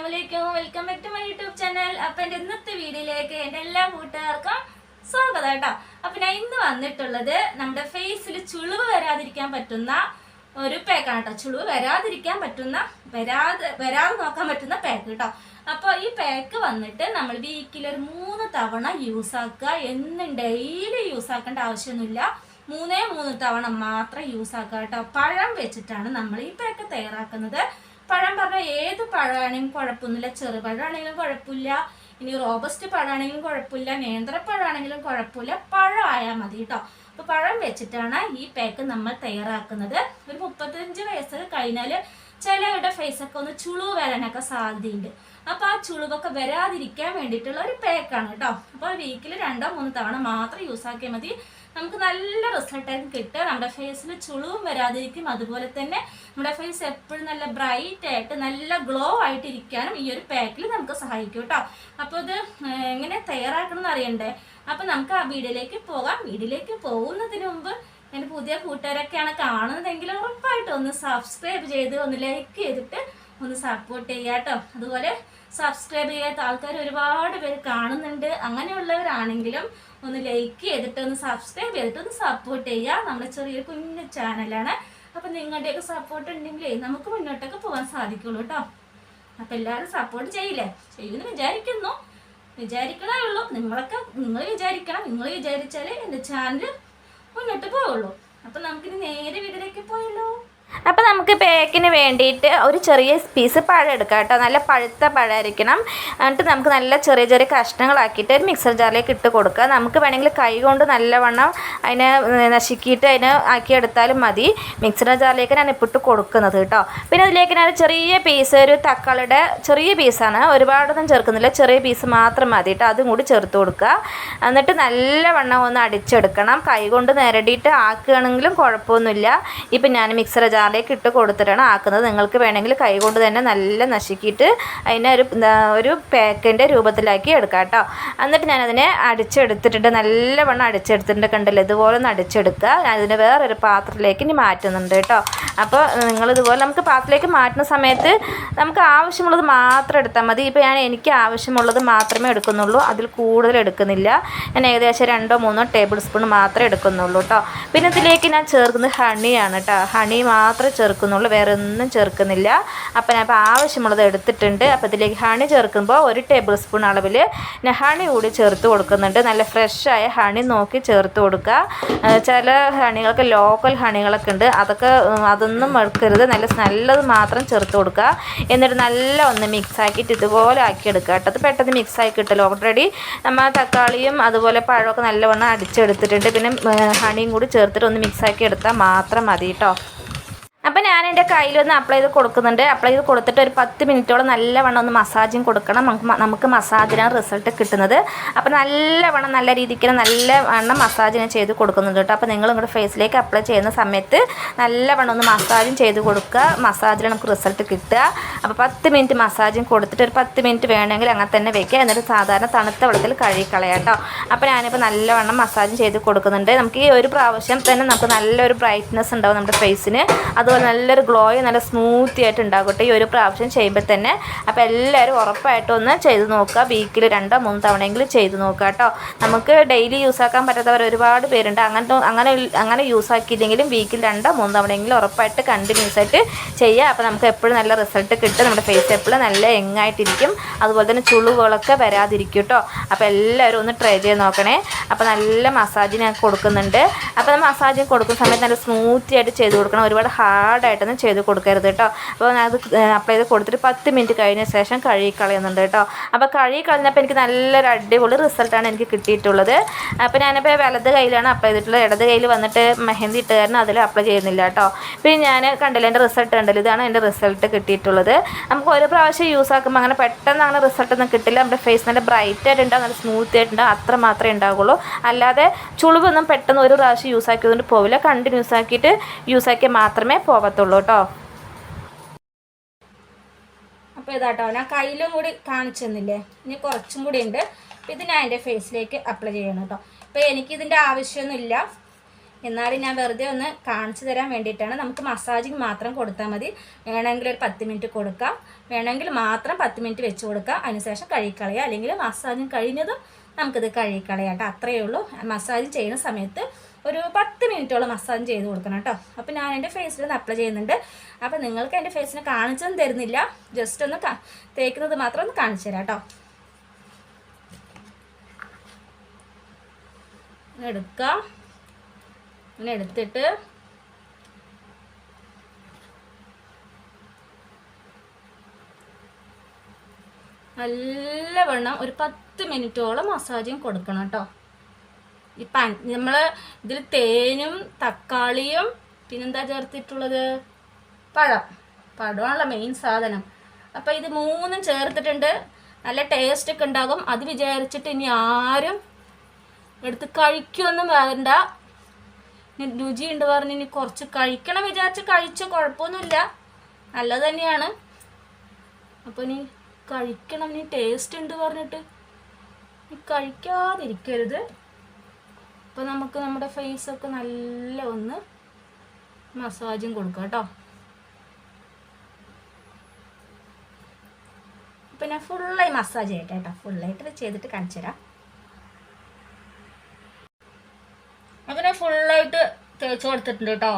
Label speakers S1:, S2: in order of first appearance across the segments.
S1: അസ്സലാമലൈക്കും welcome back to my YouTube channel അപ്പൊ എന്റെ ഇന്നത്തെ വീഡിയോയിലേക്ക് എന്റെ എല്ലാ കൂട്ടുകാർക്കും സ്വാഗതം കേട്ടോ. അപ്പൊ ഞാൻ ഇന്ന് വന്നിട്ടുള്ളത് നമ്മുടെ ഫേസിൽ ചുളിവ് വരാതിരിക്കാൻ പറ്റുന്ന ഒരു പാക്കാണ് കേട്ടോ. ചുളിവ് വരാതിരിക്കാൻ പറ്റുന്ന വരാതെ വരാതെ നോക്കാൻ പറ്റുന്ന പാക്ക് കേട്ടോ. അപ്പൊ ഈ പാക്ക് വന്നിട്ട് നമ്മൾ വീക്കിൽ ഒരു മൂന്ന് തവണ യൂസ് ആക്കുക. എന്നും ഡെയിലി യൂസ് ആക്കേണ്ട ആവശ്യമൊന്നുമില്ല. മൂന്നേ മൂന്ന് തവണ മാത്രം യൂസ് ആക്കുക കേട്ടോ. പഴം വെച്ചിട്ടാണ് നമ്മൾ ഈ പാക്ക് തയ്യാറാക്കുന്നത്. പഴം പറഞ്ഞാൽ ഏത് പഴമാണെങ്കിലും കുഴപ്പമൊന്നുമില്ല. ചെറുപഴമാണെങ്കിലും കുഴപ്പമില്ല. ഇനി റോബസ്റ്റ് പഴമാണെങ്കിലും കുഴപ്പമില്ല. നേന്ത്രപ്പഴമാണെങ്കിലും കുഴപ്പമില്ല. പഴം ആയാൽ മതി കേട്ടോ. അപ്പോൾ പഴം വെച്ചിട്ടാണ് ഈ പാക്ക് നമ്മൾ തയ്യാറാക്കുന്നത്. ഒരു മുപ്പത്തഞ്ച് വയസ്സ് കഴിഞ്ഞാൽ ചിലവരുടെ ഫേസൊക്കെ ഒന്ന് ചുളു വരാനൊക്കെ സാധ്യതയുണ്ട്. അപ്പോൾ ആ ചുളിവൊക്കെ വരാതിരിക്കാൻ വേണ്ടിയിട്ടുള്ള ഒരു പാക്കാണ് കേട്ടോ. അപ്പോൾ വീക്കിൽ രണ്ടോ മൂന്നോ തവണ മാത്രം യൂസ് ആക്കിയാൽ മതി. നമുക്ക് നല്ല റിസൾട്ടായിരിക്കും കിട്ടുക. നമ്മുടെ ഫേസിൽ ചുളിവും വരാതിരിക്കും. അതുപോലെ തന്നെ നമ്മുടെ ഫേസ് എപ്പോഴും നല്ല ബ്രൈറ്റ് ആയിട്ട് നല്ല ഗ്ലോ ആയിട്ട് ഇരിക്കാനും ഈ ഒരു പാക്കിൽ നമുക്ക് സഹായിക്കും കേട്ടോ. അപ്പോൾ ഇത് എങ്ങനെ തയ്യാറാക്കണം എന്ന് അറിയണ്ടേ? അപ്പോൾ നമുക്ക് ആ വീഡിയോയിലേക്ക് പോകാം. വീഡിയോയിലേക്ക് പോകുന്നതിന് മുമ്പ് എന്റെ പുതിയ കൂട്ടുകാരൊക്കെയാണ് കാണുന്നതെങ്കിൽ ഉറപ്പായിട്ട് ഒന്ന് സബ്സ്ക്രൈബ് ചെയ്ത് ഒന്ന് ലൈക്ക് ചെയ്തിട്ട് ഒന്ന് സപ്പോർട്ട് ചെയ്യുക കേട്ടോ അതുപോലെ സബ്സ്ക്രൈബ് ചെയ്യാത്ത ആൾക്കാർ ഒരുപാട് പേര് കാണുന്നുണ്ട്. അങ്ങനെയുള്ളവരാണെങ്കിലും ഒന്ന് ലൈക്ക് ചെയ്തിട്ട് ഒന്ന് സബ്സ്ക്രൈബ് ചെയ്തിട്ട് ഒന്ന് സപ്പോർട്ട് ചെയ്യുക നമ്മുടെ ചെറിയൊരു കുഞ്ഞു ചാനലാണ് അപ്പം നിങ്ങളുടെയൊക്കെ സപ്പോർട്ട് ഉണ്ടെങ്കിൽ നമുക്ക് മുന്നോട്ടൊക്കെ പോകാൻ സാധിക്കുള്ളൂ കേട്ടോ അപ്പം എല്ലാവരും സപ്പോർട്ട് ചെയ്യില്ലേ? ചെയ്യുമെന്ന് വിചാരിക്കുന്നു. വിചാരിക്കണേ ഉള്ളൂ. നിങ്ങളൊക്കെ നിങ്ങൾ വിചാരിക്കണം. നിങ്ങൾ വിചാരിച്ചാലേ എന്റെ ചാനൽ മുന്നോട്ട് പോവുള്ളൂ. അപ്പം നമുക്കിനി നേരെ വീട്ടിലേക്ക് പോയല്ലോ
S2: അപ്പോൾ നമുക്ക് പേക്കിന് വേണ്ടിയിട്ട് ഒരു ചെറിയ പീസ് പഴം എടുക്കാം കേട്ടോ. നല്ല പഴുത്ത പഴമായിരിക്കണം എന്നിട്ട് നമുക്ക് നല്ല ചെറിയ ചെറിയ കഷ്ണങ്ങളാക്കിയിട്ട് ഒരു മിക്സർ ജാറിലേക്ക് ഇട്ട് കൊടുക്കുക. നമുക്ക് വേണമെങ്കിൽ കൈ കൊണ്ട് നല്ലവണ്ണം അതിനെ നശിക്കിയിട്ട് അതിനെ ആക്കിയെടുത്താലും മതി. മിക്സർ ജാറിലേക്ക് ഞാൻ ഇപ്പിട്ട് കൊടുക്കുന്നത് കേട്ടോ. പിന്നെ അതിലേക്ക് ഞാൻ ചെറിയ പീസ് ഒരു തക്കാളിയുടെ ചെറിയ പീസാണ് ഒരുപാടൊന്നും ചേർക്കുന്നില്ല. ചെറിയ പീസ് മാത്രം മതി കേട്ടോ. അതും കൂടി ചേർത്ത് കൊടുക്കുക. എന്നിട്ട് നല്ലവണ്ണം ഒന്ന് അടിച്ചെടുക്കണം. കൈ കൊണ്ട് നേരടിയിട്ട് ആക്കുകയാണെങ്കിലും കുഴപ്പമൊന്നുമില്ല. ഇപ്പം ഞാൻ മിക്സർ ജാറിലേക്ക് ഇട്ട് കൊടുത്തിട്ടാണ് ആക്കുന്നത്. നിങ്ങൾക്ക് വേണമെങ്കിൽ കൈ കൊണ്ട് തന്നെ നല്ല നശിക്കിയിട്ട് അതിനെ ഒരു ഒരു പാക്കിന്റെ രൂപത്തിലാക്കി എടുക്കാം കേട്ടോ. എന്നിട്ട് ഞാനതിനെ അടിച്ചെടുത്തിട്ടുണ്ട്. നല്ലവണ്ണം അടിച്ചെടുത്തിട്ടുണ്ട് കണ്ടല്ലോ? ഇതുപോലെ ഒന്ന് അടിച്ചെടുക്കുക. അതിനെ വേറൊരു പാത്രത്തിലേക്ക് ഇനി മാറ്റുന്നുണ്ട് കേട്ടോ. അപ്പോൾ നിങ്ങളിതുപോലെ നമുക്ക് പാത്രത്തിലേക്ക് മാറ്റുന്ന സമയത്ത് നമുക്ക് ആവശ്യമുള്ളത് മാത്രം എടുത്താൽ മതി. ഇപ്പോൾ ഞാൻ എനിക്ക് ആവശ്യമുള്ളത് മാത്രമേ എടുക്കുന്നുള്ളൂ. അതിൽ കൂടുതൽ എടുക്കുന്നില്ല. ഞാൻ ഏകദേശം രണ്ടോ മൂന്നോ ടേബിൾ സ്പൂൺ മാത്രമേ എടുക്കുന്നുള്ളൂ കേട്ടോ. പിന്നെ ഇതിലേക്ക് ഞാൻ ചേർക്കുന്നത് ഹണിയാണ് കേട്ടോ. ഹണി മാത്രമേ ചേർക്കുന്നുള്ളൂ വേറെ ഒന്നും ചേർക്കുന്നില്ല. അപ്പം ഞാൻ ഇപ്പോൾ ആവശ്യമുള്ളത് എടുത്തിട്ടുണ്ട്. അപ്പോൾ ഇതിലേക്ക് ഹണി ചേർക്കുമ്പോൾ ഒരു ടേബിൾ സ്പൂൺ അളവിൽ ഞാൻ ഹണി കൂടി ചേർത്ത് കൊടുക്കുന്നുണ്ട്. നല്ല ഫ്രഷായ ഹണി നോക്കി ചേർത്ത് കൊടുക്കുക. ചില ഹണികൾക്ക് ലോക്കൽ ഹണികളൊക്കെ ഉണ്ട്. അതൊക്കെ അതൊന്നും എടുക്കരുത് നല്ല നല്ലത് മാത്രം ചേർത്ത് കൊടുക്കുക. എന്നിട്ട് നല്ല ഒന്ന് മിക്സ് ആക്കിയിട്ട് ഇതുപോലെ ആക്കി എടുക്കുക കേട്ടോ. അത് പെട്ടെന്ന് മിക്സ് ആക്കി കിട്ടുമല്ലോ ഓൾറെഡി നമ്മൾ തക്കാളിയും അതുപോലെ പഴമൊക്കെ നല്ലവണ്ണം അടിച്ചെടുത്തിട്ടുണ്ട്. പിന്നെ ഹണിയും കൂടി ചേർത്തിട്ട് ഒന്ന് മിക്സ് ആക്കി എടുത്താൽ മാത്രം മതി കേട്ടോ. അപ്പം ഞാൻ എന്റെ കയ്യിലൊന്ന് അപ്ലൈ ചെയ്ത് കൊടുക്കുന്നുണ്ട്. അപ്ലൈ ചെയ്ത് കൊടുത്തിട്ട് ഒരു പത്ത് മിനിറ്റോളം നല്ലവണ്ണം ഒന്ന് മസാജും കൊടുക്കണം. നമുക്ക് നമുക്ക് മസാജിനാണ് റിസൾട്ട് കിട്ടുന്നത്. അപ്പോൾ നല്ലവണ്ണം നല്ല രീതിക്ക് നല്ല വണ്ണം മസാജ് ഞാൻ ചെയ്ത് കൊടുക്കുന്നുണ്ട് കേട്ടോ. അപ്പോൾ നിങ്ങൾ നിങ്ങളുടെ ഫേസിലേക്ക് അപ്ലൈ ചെയ്യുന്ന സമയത്ത് നല്ലവണ്ണം ഒന്ന് മസാജും ചെയ്ത് കൊടുക്കുക. മസാജിൽ നമുക്ക് റിസൾട്ട് കിട്ടുക. അപ്പോൾ പത്ത് മിനിറ്റ് മസാജും കൊടുത്തിട്ട് ഒരു പത്ത് മിനിറ്റ് വേണമെങ്കിൽ അങ്ങനെ തന്നെ വെക്കുക. എന്നിട്ട് സാധാരണ തണുത്ത വെള്ളത്തിൽ കഴുകിക്കളയാം കേട്ടോ. അപ്പോൾ ഞാനിപ്പോൾ നല്ലവണ്ണം മസാജും ചെയ്ത് കൊടുക്കുന്നുണ്ട്. നമുക്ക് ഈ ഒരു പ്രാവശ്യം തന്നെ നമുക്ക് നല്ലൊരു ബ്രൈറ്റ്നസ് ഉണ്ടാവും നമ്മുടെ ഫേസിന് അതുപോലെ നല്ലൊരു ഗ്ലോയും നല്ല സ്മൂത്തി ആയിട്ട് ഉണ്ടാകട്ടെ ഈ ഒരു പ്രാവശ്യം ചെയ്യുമ്പോൾ തന്നെ. അപ്പോൾ എല്ലാവരും ഉറപ്പായിട്ടും ഒന്ന് ചെയ്ത് നോക്കുക. വീക്കിൽ രണ്ടോ മൂന്ന് തവണയെങ്കിലും ചെയ്ത് നോക്കുക കേട്ടോ. നമുക്ക് ഡെയിലി യൂസ് ആക്കാൻ പറ്റാത്തവർ ഒരുപാട് പേരുണ്ട്. അങ്ങനത്തെ അങ്ങനെ അങ്ങനെ യൂസ് ആക്കിയില്ലെങ്കിലും വീക്കിൽ രണ്ടോ മൂന്ന് തവണയെങ്കിലും ഉറപ്പായിട്ട് കണ്ടിന്യൂസ് ആയിട്ട് ചെയ്യുക അപ്പോൾ നമുക്ക് എപ്പോഴും നല്ല റിസൾട്ട് കിട്ടും. നമ്മുടെ ഫേസ് എപ്പോഴും നല്ല എങ്ങായിട്ടിരിക്കും അതുപോലെ തന്നെ ചുളിവുകളൊക്കെ വരാതിരിക്കും കേട്ടോ. അപ്പോൾ എല്ലാവരും ഒന്ന് ട്രൈ ചെയ്ത് നോക്കണേ. അപ്പോൾ നല്ല മസാജ് കൊടുക്കുന്നുണ്ട്. അപ്പോൾ മസാജ് കൊടുക്കുന്ന സമയത്ത് നല്ല സ്മൂത്തി ആയിട്ട് ചെയ്ത് കൊടുക്കണം. ഒരുപാട് ഹാർഡായിട്ടൊന്നും ചെയ്ത് കൊടുക്കരുത് കേട്ടോ. അപ്പോൾ അത് അപ്ലൈ ചെയ്ത് കൊടുത്തിട്ട് പത്ത് മിനിറ്റ് കഴിഞ്ഞ ശേഷം കഴുകി കളയുന്നുണ്ട് കേട്ടോ. അപ്പോൾ കഴുകി കളഞ്ഞപ്പോൾ എനിക്ക് നല്ലൊരു അടിപൊളി റിസൾട്ടാണ് എനിക്ക് കിട്ടിയിട്ടുള്ളത്. അപ്പോൾ ഞാനിപ്പോൾ വലത് കയ്യിലാണ് അപ്ലൈ ചെയ്തിട്ടുള്ളത്. ഇടത് കയ്യിൽ വന്നിട്ട് മെഹന്തി ഇട്ട് കാരണം അതിൽ അപ്ലൈ ചെയ്യുന്നില്ല കേട്ടോ. പിന്നെ ഞാൻ കണ്ടില്ല എന്റെ റിസൾട്ട് കണ്ടല്ലോ? ഇതാണ് എന്റെ റിസൾട്ട് കിട്ടിയിട്ടുള്ളത്. നമുക്ക് ഒരു പ്രാവശ്യം യൂസ് ആക്കുമ്പോൾ അങ്ങനെ പെട്ടെന്ന് അങ്ങനെ റിസൾട്ട് ഒന്നും കിട്ടില്ല. നമ്മുടെ ഫേസ് നല്ല ബ്രൈറ്റ് ആയിട്ടുണ്ടാവും നല്ല സ്മൂത്ത് ആയിട്ടുണ്ടാവും അത്ര മാത്രമേ ഉണ്ടാവുള്ളൂ. അല്ലാതെ ചുളിവൊന്നും പെട്ടെന്ന് ഒരു പ്രാവശ്യം യൂസ് ആക്കിയതുകൊണ്ട് പോവില്ല. കണ്ടിന്യൂസ് ആക്കിയിട്ട് യൂസ് ആക്കിയാൽ മാത്രമേ പോകത്തുള്ളൂ കേട്ടോ.
S1: അപ്പോൾ ഇതാട്ടോ ഞാൻ കയ്യിലും കൂടി കാണിച്ചു തന്നില്ലേ? ഇനി കുറച്ചും കൂടി ഉണ്ട്. ഇത് ഞാൻ എന്റെ ഫേസിലേക്ക് അപ്ലൈ ചെയ്യണം കേട്ടോ അപ്പോൾ ഇതിന്റെ ആവശ്യമൊന്നുമില്ല എന്നാലും ഞാൻ വെറുതെ ഒന്ന് കാണിച്ചു തരാൻ വേണ്ടിയിട്ടാണ്. നമുക്ക് മസാജിങ് മാത്രം കൊടുത്താൽ മതി. വേണമെങ്കിൽ ഒരു പത്ത് മിനിറ്റ് കൊടുക്കാം. വേണമെങ്കിൽ മാത്രം പത്ത് മിനിറ്റ് വെച്ച് കൊടുക്കാം. അതിനുശേഷം കഴുകിക്കളയുക അല്ലെങ്കിൽ മസാജിങ് കഴിഞ്ഞതും നമുക്കിത് കഴുകിക്കളയാം കേട്ടോ അത്രയേ ഉള്ളൂ. മസാജ് ചെയ്യുന്ന സമയത്ത് ഒരു പത്ത് മിനിറ്റോളം മസാജ് ചെയ്ത് കൊടുക്കണം കേട്ടോ. അപ്പോൾ ഞാൻ എന്റെ ഫേസിൽ ഒന്ന് അപ്ലൈ ചെയ്യുന്നുണ്ട്. അപ്പോൾ നിങ്ങൾക്ക് എന്റെ ഫേസിനെ കാണിച്ചൊന്നും തരുന്നില്ല. ജസ്റ്റ് ഒന്ന് തേക്കുന്നത് മാത്രം ഒന്ന് കാണിച്ചു തരാം കേട്ടോ. എടുക്കുക ഇങ്ങനെ എടുത്തിട്ട് നല്ലവണ്ണം ഒരു പത്ത് മിനിറ്റോളം മസാജും കൊടുക്കണം കേട്ടോ. ഈ പൻ നമ്മൾ ഇതിൽ തേനും തക്കാളിയും പിന്നെന്താ ചേർത്തിട്ടുള്ളത്? പഴം. പഴമാണല്ലോ മെയിൻ സാധനം. അപ്പോൾ ഇത് മൂന്നും ചേർത്തിട്ടുണ്ട്. നല്ല ടേസ്റ്റ് ഒക്കെ ഉണ്ടാകും. അത് വിചാരിച്ചിട്ട് ഇനി ആരും എടുത്ത് കഴിക്കുമൊന്നും വേണ്ട. രുചിയുണ്ട് പറഞ്ഞ് ഇനി കുറച്ച് കഴിക്കണം വിചാരിച്ച് കഴിച്ചോ കുഴപ്പമൊന്നുമില്ല. നല്ലത് തന്നെയാണ്. അപ്പോൾ ഇനി കഴിക്കണം ഇനി ടേസ്റ്റ് ഉണ്ട് പറഞ്ഞിട്ട്. നീ കഴിക്കാതിരിക്കരുത്. അപ്പോൾ നമുക്ക് നമ്മുടെ ഫേസൊക്കെ നല്ല ഒന്ന് മസാജും കൊടുക്കാം കേട്ടോ. പിന്നെ ഫുള്ളായി മസാജ് ചെയ്യട്ടെ കേട്ടോ. ഫുള്ളായിട്ട് ചെയ്തിട്ട് കാണിച്ചു തരാം. അങ്ങനെ ഫുള്ളായിട്ട് തേച്ച് കൊടുത്തിട്ടുണ്ട് കേട്ടോ.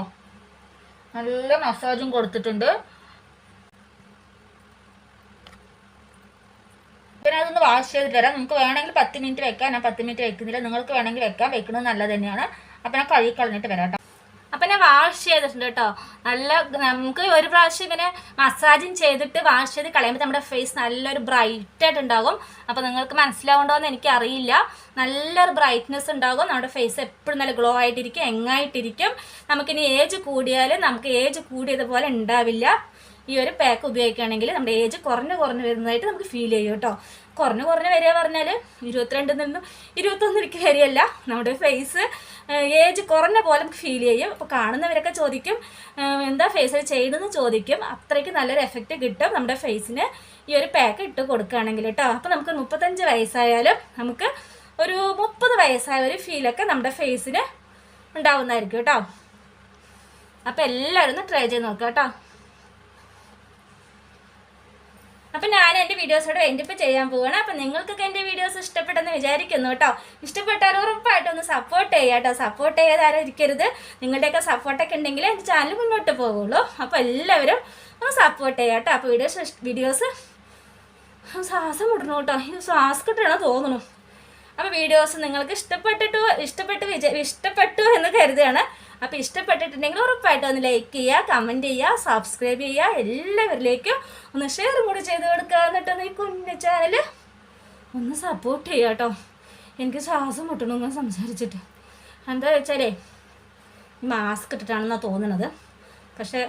S1: നല്ല മസാജും കൊടുത്തിട്ടുണ്ട് പിന്നെ അതൊന്ന് വാഷ് തരാം. നിങ്ങൾക്ക് വേണമെങ്കിൽ പത്ത് മിനിറ്റ് വെക്കാം. ഞാൻ പത്ത് മിനിറ്റ് വെക്കുന്നില്ല. നിങ്ങൾക്ക് വേണമെങ്കിൽ വെക്കാം. വെക്കുന്നത് നല്ലത് തന്നെയാണ്. അപ്പം ഞാൻ കഴുകി കളഞ്ഞിട്ട് വരാം കേട്ടോ. അപ്പം ഞാൻ വാഷ് ചെയ്തിട്ടുണ്ട് കേട്ടോ. നല്ല നമുക്ക് ഒരു പ്രാവശ്യം ഇങ്ങനെ മസാജിങ് ചെയ്തിട്ട് വാഷ് ചെയ്ത് കളയുമ്പോൾ നമ്മുടെ ഫേസ് നല്ലൊരു ബ്രൈറ്റ് ആയിട്ട് ഉണ്ടാകും. അപ്പോൾ നിങ്ങൾക്ക് മനസ്സിലാവുണ്ടോയെന്ന് എനിക്കറിയില്ല. നല്ലൊരു ബ്രൈറ്റ്നെസ് ഉണ്ടാകും. നമ്മുടെ ഫേസ് എപ്പോഴും നല്ല ഗ്ലോ ആയിട്ടിരിക്കും എങ്ങായിട്ടിരിക്കും. നമുക്കിനി ഏജ് കൂടിയാൽ നമുക്ക് ഏജ് കൂടിയതുപോലെ ഉണ്ടാവില്ല. ഈ ഒരു പാക്ക് ഉപയോഗിക്കുകയാണെങ്കിൽ നമ്മുടെ ഏജ് കുറഞ്ഞു കുറഞ്ഞു വരുന്നതായിട്ട് നമുക്ക് ഫീൽ ചെയ്യും കേട്ടോ. കുറഞ്ഞു കുറഞ്ഞ് വരിക പറഞ്ഞാൽ ഇരുപത്തിരണ്ടിൽ നിന്നും ഇരുപത്തൊന്നിലേക്ക് വരികയല്ല. നമ്മുടെ ഫേസ് ഏജ് കുറഞ്ഞ പോലെ ഫീൽ ചെയ്യും. അപ്പോൾ കാണുന്നവരൊക്കെ ചോദിക്കും എന്താ ഫേസിൽ ചെയ്യണമെന്ന് ചോദിക്കും. അത്രയ്ക്ക് നല്ലൊരു എഫക്റ്റ് കിട്ടും നമ്മുടെ ഫേസിന് ഈ ഒരു പാക്ക് ഇട്ട് കൊടുക്കുകയാണെങ്കിൽ കേട്ടോ അപ്പോൾ നമുക്ക് മുപ്പത്തഞ്ച് വയസ്സായാലും നമുക്ക് ഒരു മുപ്പത് വയസ്സായ ഒരു ഫീലൊക്കെ നമ്മുടെ ഫേസിന് ഉണ്ടാവുന്നതായിരിക്കും കേട്ടോ അപ്പോൾ എല്ലാവരും ഒന്ന് ട്രൈ ചെയ്ത് നോക്കുക കേട്ടോ അപ്പം ഞാൻ എന്റെ വീഡിയോസോട് എൻഡിപ്പ് ചെയ്യാൻ പോവുകയാണ് അപ്പം നിങ്ങൾക്കൊക്കെ എന്റെ വീഡിയോസ് ഇഷ്ടപ്പെട്ടെന്ന് വിചാരിക്കുന്നു കേട്ടോ. ഇഷ്ടപ്പെട്ടാൽ ഉറപ്പായിട്ടും ഒന്ന് സപ്പോർട്ട് ചെയ്യുക കേട്ടോ. സപ്പോർട്ട് ചെയ്യാതെ ഇരിക്കരുത്. നിങ്ങളുടെയൊക്കെ സപ്പോർട്ടൊക്കെ ഉണ്ടെങ്കിൽ എന്റെ ചാനൽ മുന്നോട്ട് പോകുള്ളൂ അപ്പോൾ എല്ലാവരും ഒന്ന് സപ്പോർട്ട് ചെയ്യുക കേട്ടോ. അപ്പോൾ വീഡിയോസ് വീഡിയോസ് ശ്വാസം മുട്ടണം കേട്ടോ. ശ്വാസം കിട്ടണം തോന്നുന്നു അപ്പോൾ വീഡിയോസ് നിങ്ങൾക്ക് ഇഷ്ടപ്പെട്ടിട്ടു ഇഷ്ടപ്പെട്ട് വിജ ഇഷ്ടപ്പെട്ടു എന്ന് കരുതുകയാണ്. അപ്പോൾ ഇഷ്ടപ്പെട്ടിട്ടുണ്ടെങ്കിൽ ഉറപ്പായിട്ടും ഒന്ന് ലൈക്ക് ചെയ്യുക കമന്റ് ചെയ്യുക സബ്സ്ക്രൈബ് ചെയ്യുക. എല്ലാവരിലേക്കും ഒന്ന് ഷെയർ കൂടി ചെയ്ത് കൊടുക്കുക എന്നിട്ടൊന്ന് ഈ കുഞ്ഞു ചാനൽ ഒന്ന് സപ്പോർട്ട് ചെയ്യുക കേട്ടോ. എനിക്ക് ശ്വാസം മുട്ടണം സംസാരിച്ചിട്ട്. എന്താ വെച്ചാലേ മാസ്ക് ഇട്ടിട്ടാണെന്നാണ് തോന്നുന്നത് പക്ഷേ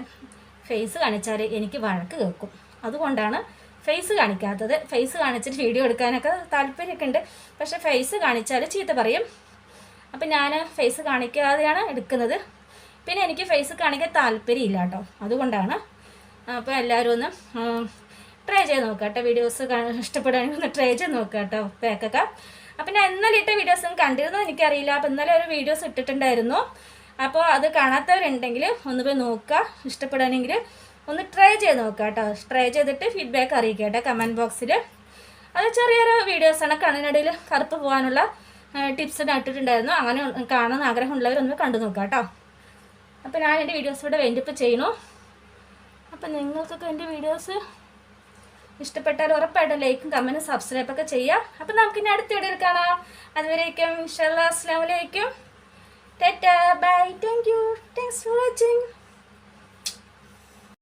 S1: ഫേസ് കാണിച്ചാൽ എനിക്ക് വഴക്ക് കേൾക്കും. അതുകൊണ്ടാണ് ഫേസ് കാണിക്കാത്തത്. ഫേസ് കാണിച്ചിട്ട് വീഡിയോ എടുക്കാനൊക്കെ താല്പര്യമൊക്കെ ഉണ്ട് പക്ഷേ ഫേസ് കാണിച്ചാൽ ചീത്ത പറയും. അപ്പം ഞാൻ ഫേസ് കാണിക്കാതെയാണ് എടുക്കുന്നത്. പിന്നെ എനിക്ക് ഫേസ് കാണിക്കാൻ താല്പര്യമില്ല കേട്ടോ. അതുകൊണ്ടാണ്. അപ്പോൾ എല്ലാവരും ഒന്ന് ട്രൈ ചെയ്ത് നോക്കുക കേട്ടോ. വീഡിയോസ് ഇഷ്ടപ്പെടുകയാണെങ്കിൽ ഒന്ന് ട്രൈ ചെയ്ത് നോക്കുക കേട്ടോ. പാക്കൊക്കെ അപ്പം ഞാൻ ഇന്നലെ ഇട്ട വീഡിയോസ് കണ്ടിരുന്നോ? എനിക്കറിയില്ല. അപ്പോൾ ഇന്നലെ ഒരു വീഡിയോസ് ഇട്ടിട്ടുണ്ടായിരുന്നു. അപ്പോൾ അത് കാണാത്തവരുണ്ടെങ്കിൽ ഒന്ന് പോയി നോക്കുക. ഇഷ്ടപ്പെടുകയാണെങ്കിൽ ഒന്ന് ട്രൈ ചെയ്ത് നോക്കുക കേട്ടോ. ട്രൈ ചെയ്തിട്ട് ഫീഡ്ബാക്ക് അറിയിക്കുക കേട്ടോ കമന്റ് ബോക്സിൽ അത് ചെറിയൊരു വീഡിയോസാണ് കണ്ണിനിടയിൽ കറുപ്പ് പോകാനുള്ള ടിപ്സ് ഇട്ടിട്ടുണ്ടായിരുന്നു. അങ്ങനെ കാണാൻ ആഗ്രഹമുള്ളവരൊന്ന് കണ്ടു നോക്കുക കേട്ടോ. അപ്പോൾ ഞാൻ എന്റെ വീഡിയോസ് ഇവിടെ വേണ്ടിയപ്പോൾ ചെയ്യണു അപ്പം നിങ്ങൾക്കൊക്കെ എന്റെ വീഡിയോസ് ഇഷ്ടപ്പെട്ടാൽ ഉറപ്പായിട്ടും ലൈക്കും കമന്റും സബ്സ്ക്രൈബൊക്കെ ചെയ്യാം അപ്പം നമുക്കിനി അടുത്ത വീഡിയോയിൽ കാണാം. അതുവരേക്കും ഇൻഷാല്ലാ അസ്സാം വലൈക്കും ടാറ്റാ. ബൈ. Thank U